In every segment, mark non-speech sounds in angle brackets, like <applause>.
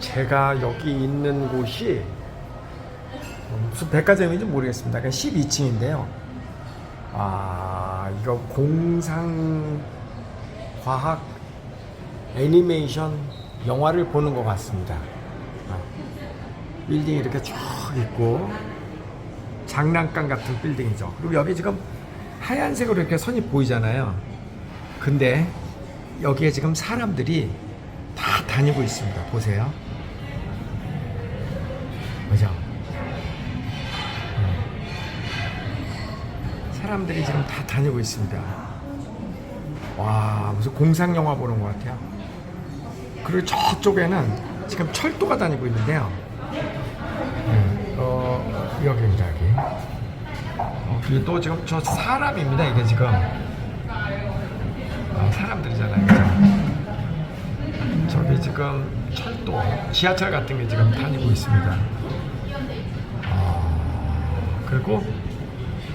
제가 여기 있는 곳이 무슨 백화점인지 모르겠습니다. 그냥 12층인데요. 아, 이거 공상 과학 애니메이션 영화를 보는 것 같습니다. 아, 빌딩이 이렇게 쭉 있고 장난감 같은 빌딩이죠. 그리고 여기 지금 하얀색으로 이렇게 선이 보이잖아요. 근데 여기에 지금 사람들이 다 다니고 있습니다. 보세요. 그죠? 음. 사람들이 지금 다 다니고 있습니다. 와, 무슨 공상 영화 보는 것 같아요. 그리고 저쪽에는 지금 철도가 다니고 있는데요. 음, 어, 여기입니다, 여기. 어, 그리고 또 지금 저 사람입니다, 이게 지금. 어, 사람들이잖아요, 그죠? 저기 지금 철도, 지하철 같은 게 지금 다니고 있습니다. 아, 그리고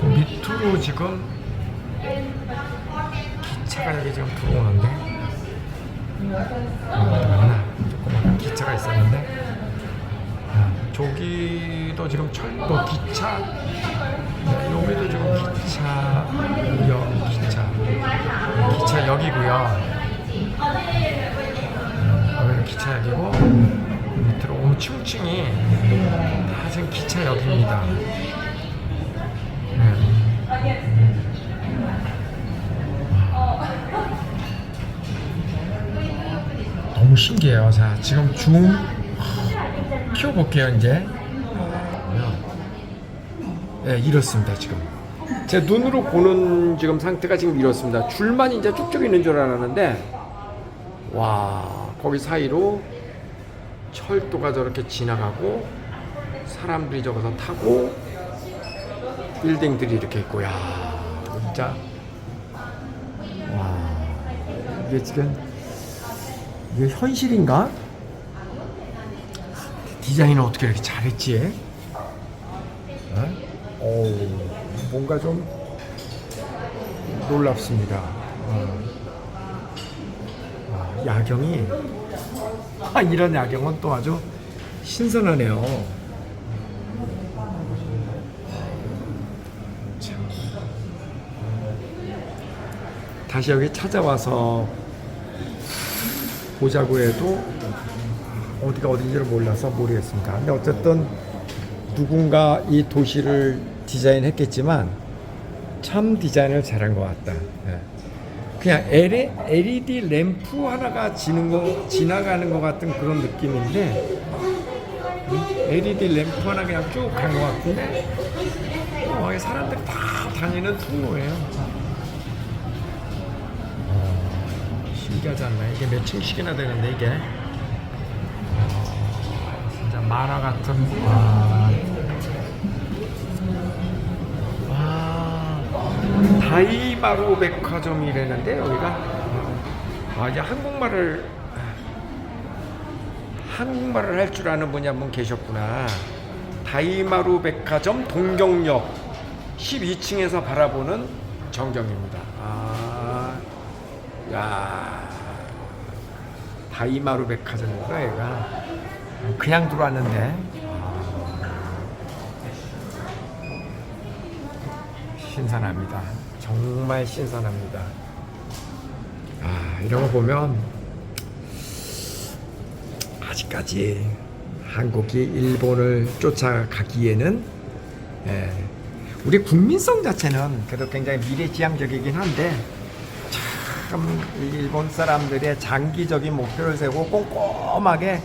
그 밑으로 지금 기차가 여기 지금 들어오는데 하나 조그만 기차가 있었는데 아, 저기도 지금 철도 기차 네, 여기도 지금 기차역 기차 기차역이고요 음, 여기는 기차역이고 밑으로 엄층층이 다 지금 기차역입니다 네. 너무 신기해요. 자, 지금 줌 키워볼게요, 이제. 네, 이렇습니다, 지금. 제 눈으로 보는 지금 상태가 지금 이렇습니다. 줄만 이제 쭉쭉 있는 줄 알았는데, 와, 거기 사이로 철도가 저렇게 지나가고, 사람들이 저기서 타고, 빌딩들이 이렇게 있고, 야, 진짜. 와, 이게 지금 이게 현실인가? 디자인을 어떻게 이렇게 잘했지? 어? 오, 뭔가 좀 놀랍습니다. 어. 아, 야경이 아, 이런 야경은 또 아주 신선하네요. 참. 다시 여기 찾아와서 보자고 해도 어디가 어딘지를 몰라서 모르겠습니다. 근데 어쨌든 누군가 이 도시를 디자인했겠지만 참 디자인을 잘한 것 같다. 예. 그냥 LED 램프 하나가 지는 거 지나가는 것 같은 그런 느낌인데 음? LED 램프 하나 그냥 쭉 간 것 같은데 어, 사람들이 다 다니는 통로예요. 신기하지 않나요? 이게 몇 층씩이나 되는데 이게? 어, 진짜 만화 같은 와, 와. 다이마루 백화점이라는데 여기가? 아 이제 한국말을 한국말을 할 줄 아는 분이 한 분 계셨구나. 다이마루 백화점 동경역 12층에서 바라보는 전경입니다. 아. 야 다이마루 백화점이구나 얘가. 그냥 들어왔는데. 아, 신선합니다. 정말 신선합니다. 아 이런 거 보면 아직까지 한국이 일본을 쫓아가기에는 예, 우리 국민성 자체는 그래도 굉장히 미래지향적이긴 한데 참 일본 사람들의 장기적인 목표를 세고 꼼꼼하게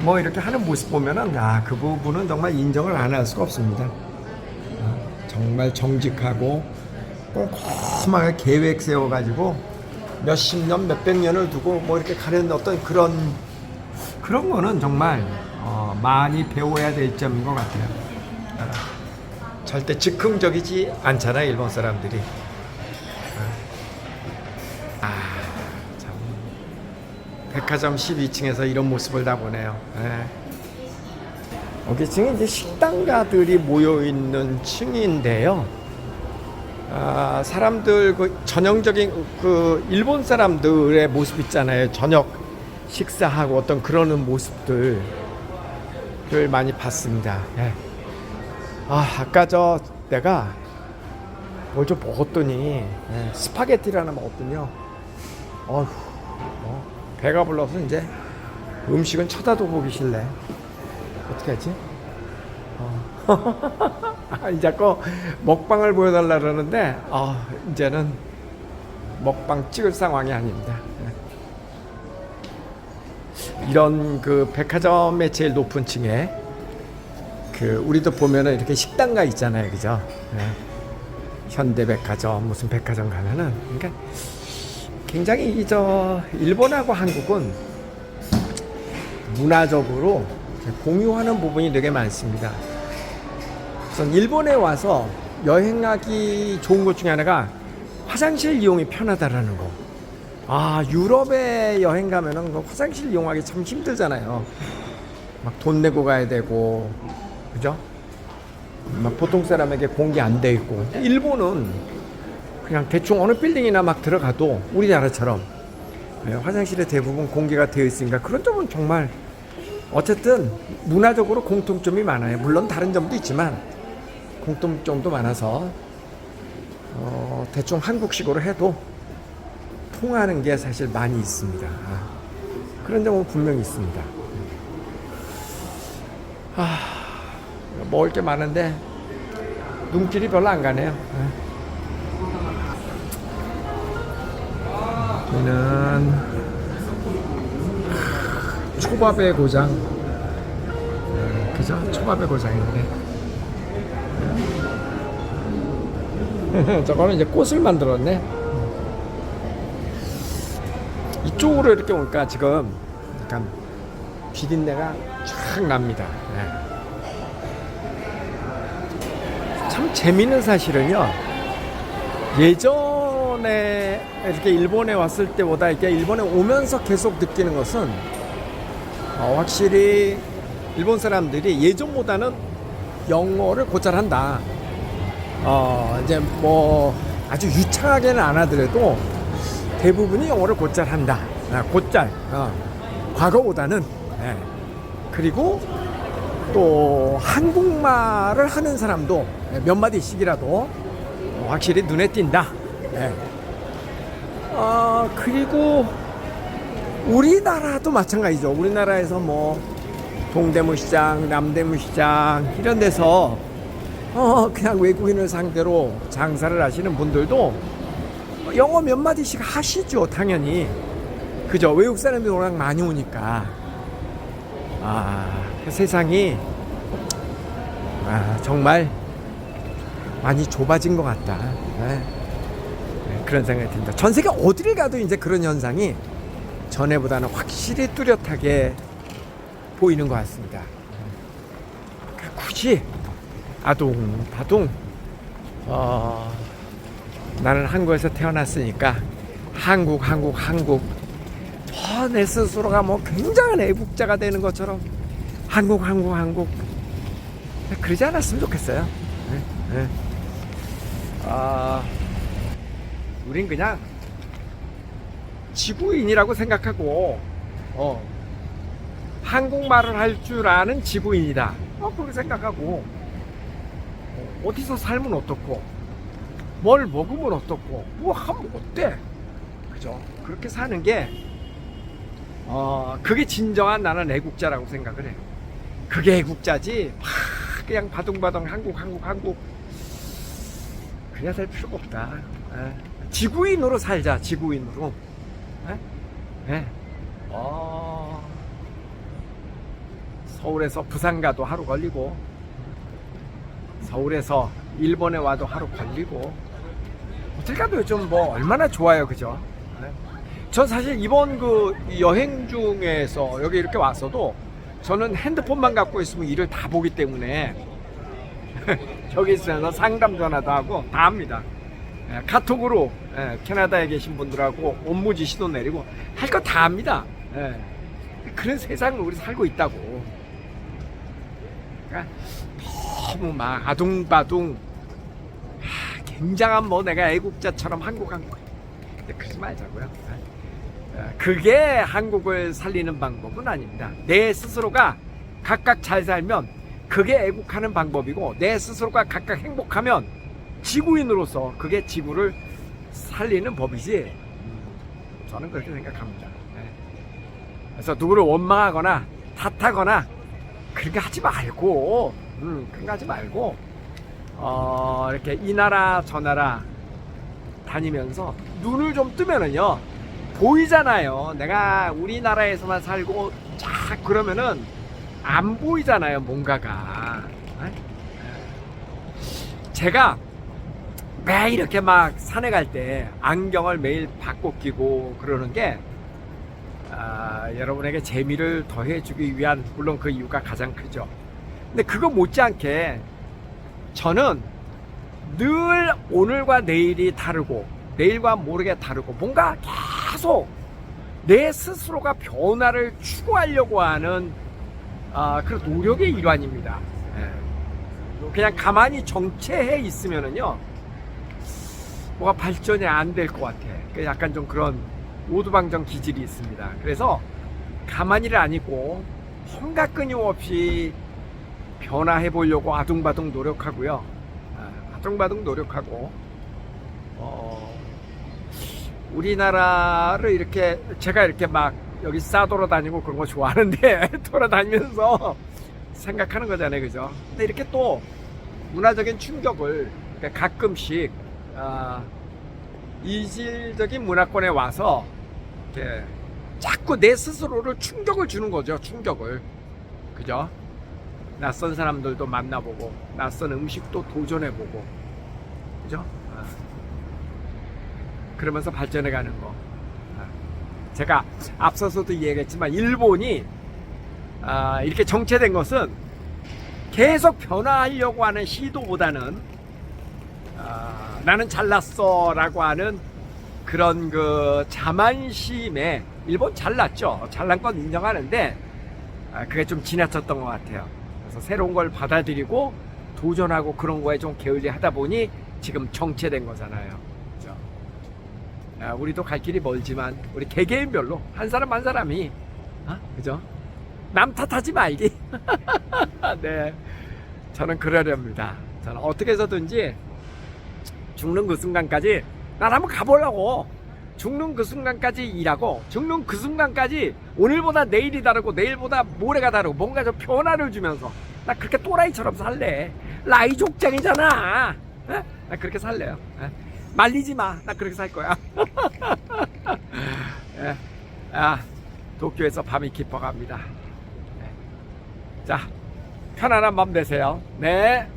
뭐 이렇게 하는 모습 보면은 아 그 부분은 정말 인정을 안 할 수가 없습니다. 어, 정말 정직하고 꼼꼼하게 계획 세워가지고 몇십 년, 몇백 년을 두고 뭐 이렇게 가는 어떤 그런 그런 거는 정말 어, 많이 배워야 될 점인 것 같아요. 어, 절대 즉흥적이지 않잖아 일본 사람들이. 백화점 12층에서 이런 모습을 다 보네요. 예. 여기 층이 이제 식당가들이 모여 있는 층인데요. 아, 사람들 그 전형적인 그 일본 사람들의 모습 있잖아요. 저녁 식사하고 어떤 그러는 모습들을 많이 봤습니다. 예. 아 아까 저 내가 뭘 좀 먹었더니 예, 스파게티를 하나 먹었더니요. 어휴, 어, 배가 불러서 이제 음식은 쳐다도 보기 싫네. 어떻게 하지? 어. <laughs> 아니 자꾸 먹방을 보여달라 그러는데 아 이제는 먹방 찍을 상황이 아닙니다. 예. 이런 그 백화점의 제일 높은 층에 그 우리도 보면은 이렇게 식당가 있잖아요, 그죠? 예. 현대백화점 무슨 백화점 가면은 그러니까 굉장히 이저 일본하고 한국은 문화적으로 공유하는 부분이 되게 많습니다. 우선 일본에 와서 여행하기 좋은 것 중에 하나가 화장실 이용이 편하다라는 거. 아 유럽에 여행 가면은 그 화장실 이용하기 참 힘들잖아요. 막 돈 내고 가야 되고 그죠? 막 보통 사람에게 공개 안 돼 있고 일본은 그냥 대충 어느 빌딩이나 막 들어가도 우리나라처럼 예, 화장실에 대부분 공개가 되어 있으니까 그런 점은 정말 어쨌든 문화적으로 공통점이 많아요. 물론 다른 점도 있지만 공통점도 많아서 어, 대충 한국식으로 해도 통하는 게 사실 많이 있습니다. 아, 그런 점은 분명히 있습니다. 아, 먹을 게 많은데 눈길이 별로 안 가네요. 여기는 초밥의 고장. 음, 그죠? 초밥의 고장인데. <laughs> 저거는 이제 꽃을 만들었네. 이쪽으로 이렇게 오니까 지금 약간 비린내가 쫙 납니다. 네. 참 재미있는 사실은요. 예전 에 이렇게 일본에 왔을 때보다 이렇게 일본에 오면서 계속 느끼는 것은 어, 확실히 일본 사람들이 예전보다는 영어를 곧잘 한다. 어, 이제 뭐 아주 유창하게는 안 하더라도 대부분이 영어를 곧잘 한다. 아, 곧잘. 어. 과거보다는. 예. 그리고 또 한국말을 하는 사람도 몇 마디씩이라도 확실히 눈에 띈다. 예. 어, 그리고 우리나라도 마찬가지죠. 우리나라에서 뭐 동대문 시장, 남대문 시장 이런 데서 어, 그냥 외국인을 상대로 장사를 하시는 분들도 영어 몇 마디씩 하시죠, 당연히. 그죠? 외국 사람들이 워낙 많이 오니까. 아, 그 세상이 아, 정말 많이 좁아진 것 같다. 네. 네, 그런 생각이 듭니다. 전 세계 어디를 가도 이제 그런 현상이 전에보다는 확실히 뚜렷하게 보이는 것 같습니다. 그러니까 굳이 아둥바둥 어, 나는 한국에서 태어났으니까 한국 한국 한국 어, 내 스스로가 뭐 굉장한 애국자가 되는 것처럼 한국 한국 한국 그러지 않았으면 좋겠어요. 네, 네. 아, 우린 그냥 지구인이라고 생각하고 어, 한국말을 할 줄 아는 지구인이다. 어, 그렇게 생각하고 어, 어디서 살면 어떻고 뭘 먹으면 어떻고 뭐 하면 어때? 그죠? 그렇게 사는 게 어, 그게 진정한 나는 애국자라고 생각을 해요. 그게 애국자지. 막 그냥 바둥바둥 한국 한국 한국 그냥 살 필요가 없다. 에. 지구인으로 살자. 지구인으로. 에? 에. 어, 서울에서 부산 가도 하루 걸리고 서울에서 일본에 와도 하루 걸리고 어딜 가도 요즘 뭐 얼마나 좋아요, 그죠? 네. 전 사실 이번 그 여행 중에서 여기 이렇게 왔어도 저는 핸드폰만 갖고 있으면 일을 다 보기 때문에 <laughs> 여기 있으면서 상담 전화도 하고 다 합니다. 예, 카톡으로 예, 캐나다에 계신 분들하고 업무 지시도 내리고 할 거 다 합니다. 예. 그런 세상을 우리 살고 있다고. 그러니까 너무 막 아둥바둥 하, 굉장한 뭐 내가 애국자처럼 한국 한국 그러지 말자고요. 예. 예, 그게 한국을 살리는 방법은 아닙니다. 내 스스로가 각각 잘 살면 그게 애국하는 방법이고 내 스스로가 각각 행복하면 지구인으로서 그게 지구를 살리는 법이지. 음, 저는 그렇게 생각합니다. 예. 그래서 누구를 원망하거나 탓하거나 그렇게 하지 말고, 음, 그런 거 하지 말고, 어, 이렇게 이 나라 저 나라 다니면서 눈을 좀 뜨면은요, 보이잖아요. 내가 우리나라에서만 살고 쫙 그러면은 안 보이잖아요, 뭔가가. 에? 제가 매일 이렇게 막 산에 갈 때 안경을 매일 바꿔 끼고 그러는 게 아, 여러분에게 재미를 더해주기 위한 물론 그 이유가 가장 크죠. 근데 그거 못지않게 저는 늘 오늘과 내일이 다르고 내일과 모르게 다르고 뭔가 계속 내 스스로가 변화를 추구하려고 하는 아, 그런 노력의 일환입니다. 예. 그냥 가만히 정체해 있으면은요 뭐가 발전이 안 될 것 같아. 그 약간 좀 그런 오두방정 기질이 있습니다. 그래서 가만히를 안 있고 험가 끊임없이 변화해 보려고 아둥바둥 노력하고요. 아, 아둥바둥 노력하고 어, 우리나라를 이렇게 제가 이렇게 막 여기 싸돌아다니고 그런 거 좋아하는데 <laughs> 돌아다니면서 생각하는 거잖아요, 그죠? 근데 이렇게 또 문화적인 충격을 그러니까 가끔씩 아, 이질적인 문화권에 와서 이렇게 자꾸 내 스스로를 충격을 주는 거죠, 충격을. 그죠? 낯선 사람들도 만나보고, 낯선 음식도 도전해보고, 그죠? 아. 그러면서 발전해가는 거. 아. 제가 앞서서도 얘기했지만, 일본이 아, 이렇게 정체된 것은 계속 변화하려고 하는 시도보다는 아, 나는 잘났어 라고 하는 그런 그 자만심에 일본 잘났죠. 잘난 건 인정하는데 아, 그게 좀 지나쳤던 것 같아요. 그래서 새로운 걸 받아들이고 도전하고 그런 거에 좀 게을리 하다 보니 지금 정체된 거잖아요. 그죠? 아, 우리도 갈 길이 멀지만 우리 개개인별로 한 사람 한 사람이 아, 그죠? 남 탓하지 말기. <laughs> 네, 저는 그러렵니다. 저는 어떻게 해서든지 죽는 그 순간까지 난 한번 가보려고. 죽는 그 순간까지 일하고 죽는 그 순간까지 오늘보다 내일이 다르고 내일보다 모레가 다르고 뭔가 좀 변화를 주면서. 나 그렇게 또라이처럼 살래. 라이 족장이잖아. 에? 나 그렇게 살래요. 에? 말리지 마나 그렇게 살 거야. <laughs> 에. 아, 도쿄에서 밤이 깊어갑니다. 네. 자 편안한 밤 되세요. 네